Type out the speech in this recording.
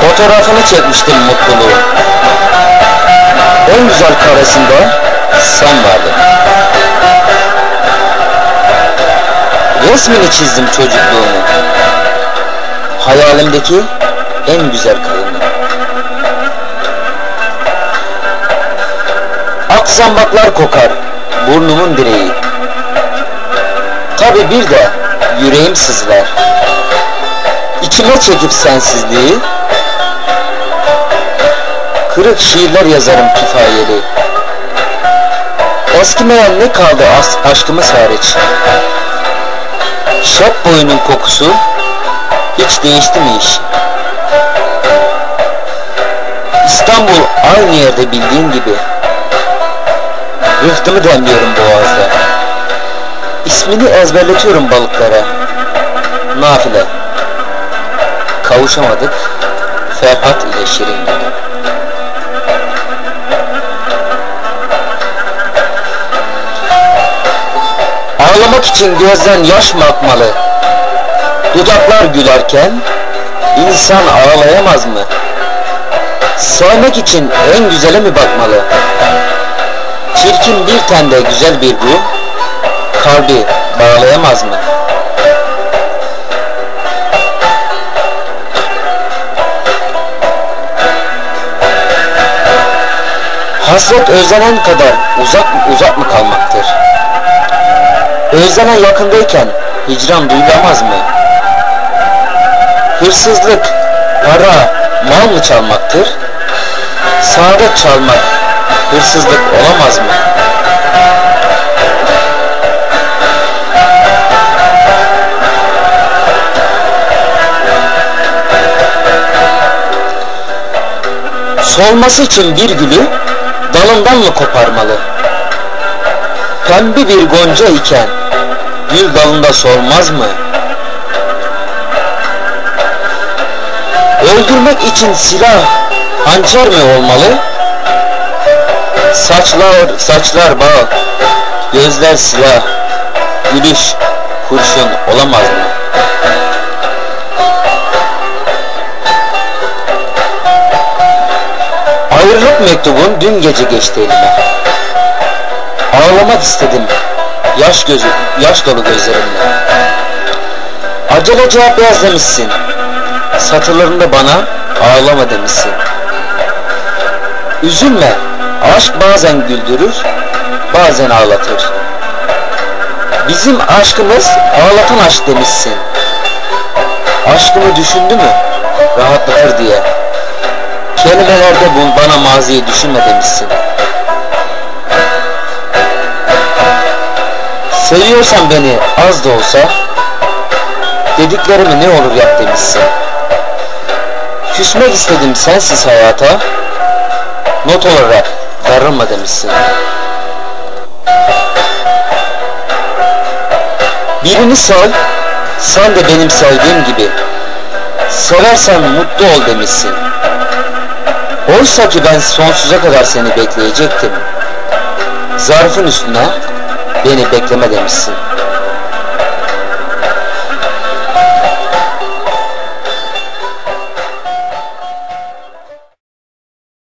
Fotoğrafını çekmiştim mutluluğu. En güzel karesinde sen vardın. Resmini çizdim çocukluğumu. Hayalimdeki en güzel kadını. Zambaklar kokar. Burnumun direği. Tabi bir de yüreğim sızlar. İçime çekip sensizliği. Kırık şiirler yazarım kifayeli Eskimeyen ne kaldı aşkımız hariç? Şap boyunun kokusu Hiç değişti mi iş İstanbul aynı yerde bildiğin gibi Rıhtımı demliyorum boğazda İsmini ezberletiyorum balıklara Nafile Kavuşamadık Ferhat ile Şirin gibi Ağlamak için gözden yaş mı akmalı? Dudaklar gülerken insan ağlayamaz mı? Sevmek için en güzele mi bakmalı? Çirkin bir tende güzel bir ruh kalbi bağlayamaz mı? Hasret özlenen kadar uzak uzak mı kalmaktır? Özlenen yakındayken hicran duyulamaz mı? Hırsızlık, para, mal mı çalmaktır? Saadet çalmak, hırsızlık olamaz mı? Solması için bir gülü dalından mı koparmalı? Pembe bir gonca iken gül dalında solmaz mı? Öldürmek için silah hançer mi olmalı? Saçlar, saçlar bağ, gözler silah, gülüş kurşun olamaz mı? Ayrılık mektubun dün gece geçti elime. Ağlamak istedim. Yaş gözü, yaş dolu gözlerimle. Acele cevap yaz demişsin. Satırlarında bana ağlama demişsin. Üzülme. Aşk bazen güldürür, bazen ağlatır. Bizim aşkımız ağlatan aşk demişsin. Aşkımı düşündü mü? Rahatlatır diye. Kelimelerde bul bana maziyi düşünme demişsin. Seviyorsan beni az da olsa Dediklerimi ne olur yap demişsin Küsmek istedim sensiz hayata Not olarak darılma demişsin. Birini sev Sen de benim sevdiğim gibi. Seversen mutlu ol demişsin. Oysa ki ben sonsuza kadar seni bekleyecektim. Zarfın üstüne beni bekleme demişsin.